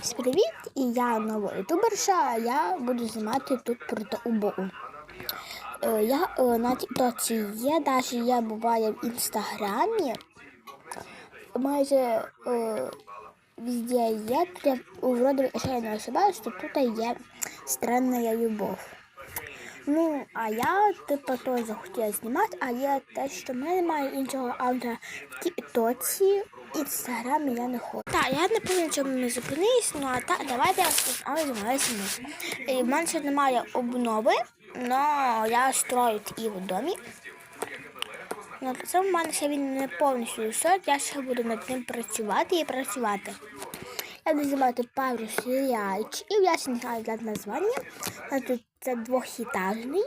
Всім Привіт! І я нова ютуберша, я буду знімати тут проти УБУ. Е, Я е, на тіктоці є, навіть я буваю в інстаграмі. Майже е, везде є. Я вроде, якщо я не ошибаюсь, то тут є странна любов. Ну, а я типу теж хотіла знімати, а є те, що в мене немає іншого автора в Тіктоці, інстаграмі я не хочу. Так, я не пам'ятаю, чому ми зупинились, ну а так, давайте я займаюся ми. І в мене ще немає обнови, але я строю і в домі. Ну, це в мене ще він не повністю все, я ще буду над ним працювати і працювати. Я буду знімати пару серіальчиків, я ще не знаю для названня. Тут це двохітажний.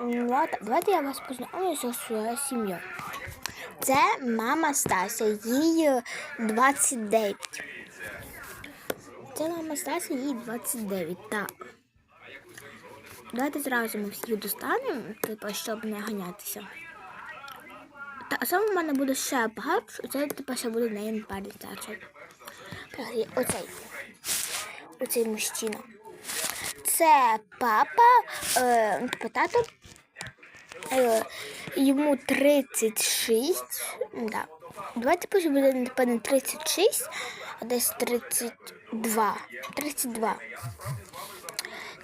Ну, давайте я вас познайомлю зі своєю сім'єю. Це мама Стася, їй е, 29. Це мама Стася, їй 29, так. Давайте зразу ми всіх достанемо, типу, щоб не ганятися. Та саме в мене буде ще багато, це типу ще буде неї парень старший. Оцей. Оцей мужчина. Це папа, е, типу тато. Е, йому 36. Да. Давайте пусть буде напевно 36, а десь 32. 32.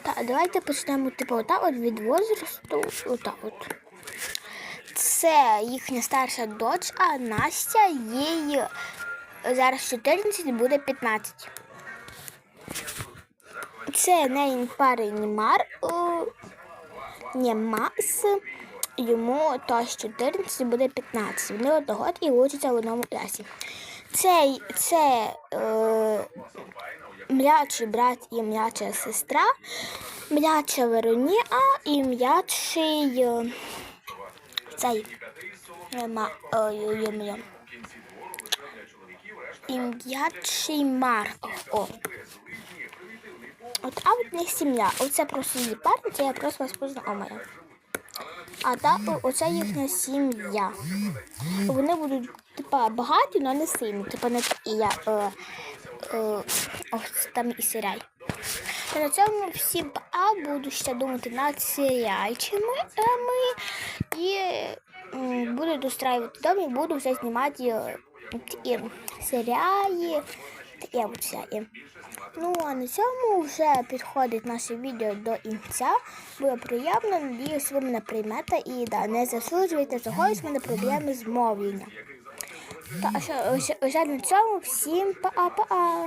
Так, давайте почнемо типу отак от від возрасту. Отак от. Це їхня старша дочь, а Настя їй зараз 14 буде 15. Це неї парень Мар. е, Ні, Макс. Йому теж 14 буде 15. Вони одного і учаться в одному класі. Це, це е, м'ячий брат і м'яча сестра, м'яча Вероніка і м'ячий е, цей е, ма, е, й- і м'ячий Марко. О. От, а от не сім'я. Оце просто її парень, це я просто вас познайомила. А та оце їхня сім'я. Вони будуть типа багаті, але не сильні. Типа не такі я. Е, е, ось там і серіаль. Та на цьому всі а буду ще думати над серіальчими е, і буду достраювати дом і буду вже знімати е, такі такі от. Ну, а на цьому вже підходить наше відео до кінця. Було приємно, надіюсь, ви мене приймете і да, не засуджуйте чогось, в мене проблеми з мовленням. Та що, вже на цьому всім па-па-па!